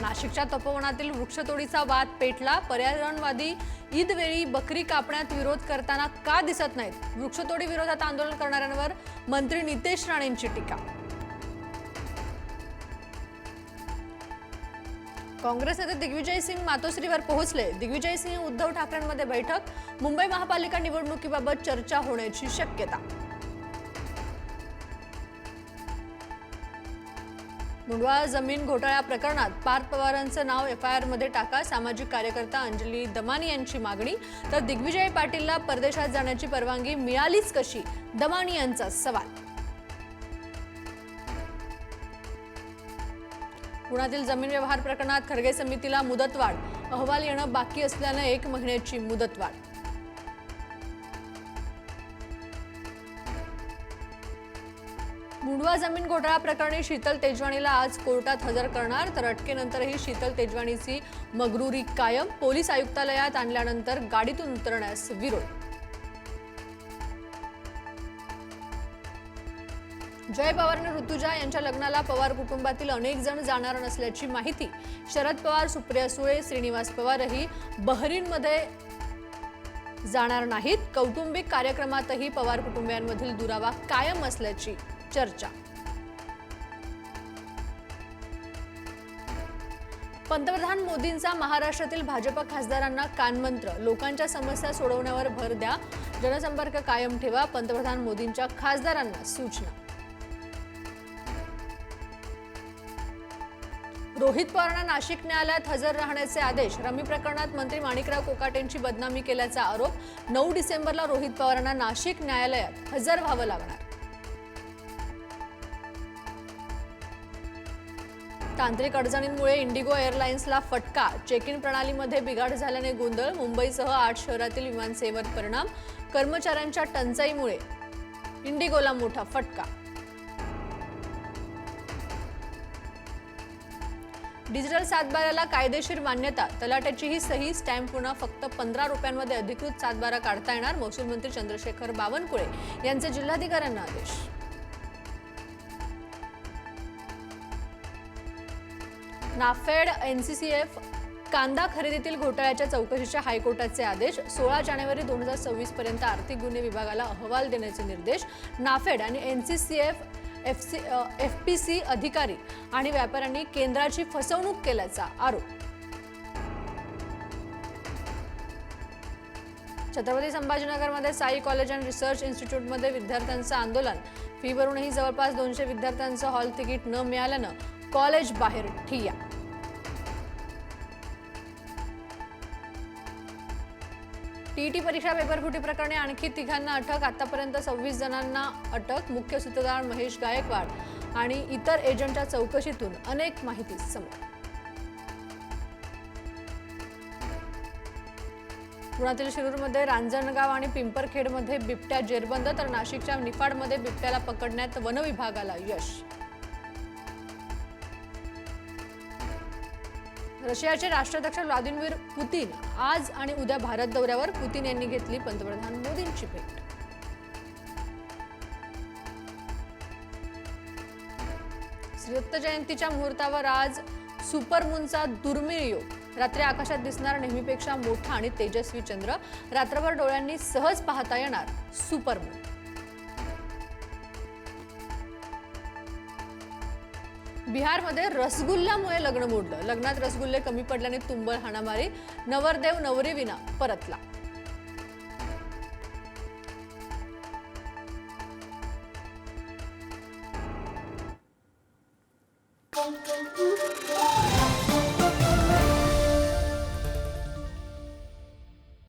नाशिकच्या तपोवनातील वृक्षतोडीचा वाद पेटला. पर्यावरणवादी ईदवेळी बकरी कापण्यात विरोध करताना का दिसत नाहीत? वृक्षतोडी विरोधात आंदोलन करणाऱ्यांवर मंत्री नितेश राणेंची टीका. काँग्रेस नेते दिग्विजय सिंग मातोश्रीवर पोहोचले. दिग्विजय सिंह उद्धव ठाकरेंमध्ये बैठक. मुंबई महापालिका निवडणुकीबाबत चर्चा होण्याची शक्यता. मुंडवा जमीन घोटाळ्या प्रकरणात पार्थ पवारांचं नाव एफ आय आरमध्ये टाका. सामाजिक कार्यकर्ता अंजली दमानी यांची मागणी. तर दिग्विजय पाटीलला परदेशात जाण्याची परवानगी मिळालीच कशी? दमानी यांचा सवाल. पुण्यातील जमीन व्यवहार प्रकरणात खरगे समितीला मुदतवाढ. अहवाल येणं बाकी असल्यानं एक महिन्याची मुदतवाढ. मुंडवा जमीन घोटाळा प्रकरणी शीतल तेजवानीला आज कोर्टात हजर करणार तर अटकेनंतरही शीतल तेजवानीची मगरुरी कायम. पोलीस आयुक्तालयात आणल्यानंतर गाडीतून उतरण्यास विरोध. जय पवार आणि ऋतुजा यांच्या लग्नाला पवार कुटुंबातील अनेक जण जाणार नसल्याची माहिती शरद पवार सुप्रिया सुळे श्रीनिवास पवारही बहरीनमध्ये जाणार नाहीत. कौटुंबिक कार्यक्रमातही पवार कुटुंबियांमधील दुरावा कायम असल्याची चर्चा. पंतप्रधान मोदींचा महाराष्ट्रातील भाजप खासदारांना कानमंत्र. लोकांच्या समस्या सोडवण्यावर भर द्या. जनसंपर्क कायम ठेवा. पंतप्रधान मोदींच्या खासदारांना सूचना. रोहित पवारांना नाशिक न्यायालयात हजर राहण्याचे आदेश. रमी प्रकरणात मंत्री माणिकराव कोकाटेंची बदनामी केल्याचा आरोप. नऊ डिसेंबरला रोहित पवारांना नाशिक न्यायालयात हजर व्हावं लागणार. तांत्रिक अडचणींमुळे इंडिगो एअरलाइन्सला फटका. चेक इन प्रणालीमध्ये बिघाड झाल्याने गोंधळ मुंबईसह आठ शहरातील विमानसेवेवर परिणाम कर्मचाऱ्यांच्या टंचाईमुळे इंडिगोला मोठा फटका. डिजिटल सातबाऱ्याला कायदेशीर मान्यता तलाट्याचीही सही स्टॅम्प पुन्हा फक्त पंधरा रुपयांमध्ये अधिकृत सातबारा काढता येणार महसूल मंत्री चंद्रशेखर बावनकुळे यांचे जिल्हाधिकाऱ्यांना आदेश. NAFED N C C F कांदा खरेदीतील घोटाळ्याच्या चौकशीच्या हायकोर्टाचे आदेश सोळा जानेवारी दोन हजार सव्वीस पर्यंत आर्थिक गुन्हे विभागाला अहवाल देण्याचे निर्देश नाफेड आणि N C C F C F P C अधिकारी आणि व्यापाऱ्यांनी केंद्राची फसवणूक केल्याचा आरोप. छत्रपती संभाजीनगरमध्ये साई कॉलेज अँड रिसर्च इन्स्टिट्यूटमध्ये विद्यार्थ्यांचं आंदोलन. फी भरूनही जवळपास दोनशे विद्यार्थ्यांचं हॉल तिकीट न मिळाल्यानं कॉलेज बाहेर ठिय्या. टीईटी परीक्षा पेपर फुटी प्रकरणी आणखी तिघांना अटक. आतापर्यंत सव्वीस जणांना अटक. मुख्य सूत्रधार महेश गायकवाड आणि इतर एजंटच्या चौकशीतून अनेक माहिती समोर. पुण्यातील शिरूरमध्ये रांजणगाव आणि पिंपरखेडमध्ये बिबट्या जेरबंद तर नाशिकच्या निफाडमध्ये बिबट्याला पकडण्यात वनविभागाला यश. रशियाचे राष्ट्राध्यक्ष व्लादिमीर पुतीन आज आणि उद्या भारत दौऱ्यावर पुतीन यांनी घेतली पंतप्रधान मोदींची भेट. श्रीदत्त जयंतीच्या मुहूर्तावर आज सुपरमूनचा दुर्मिळ योग. रात्री आकाशात दिसणार नेहमीपेक्षा मोठा आणि तेजस्वी चंद्र. रात्रभर डोळ्यांनी सहज पाहता येणार सुपरमून बिहारमध्ये रसगुल्ल्यामुळे लग्न मोडलं. लग्नात रसगुल्ले कमी पडल्याने तुंबळ हाणामारी नवरदेव नवरीविना परतला.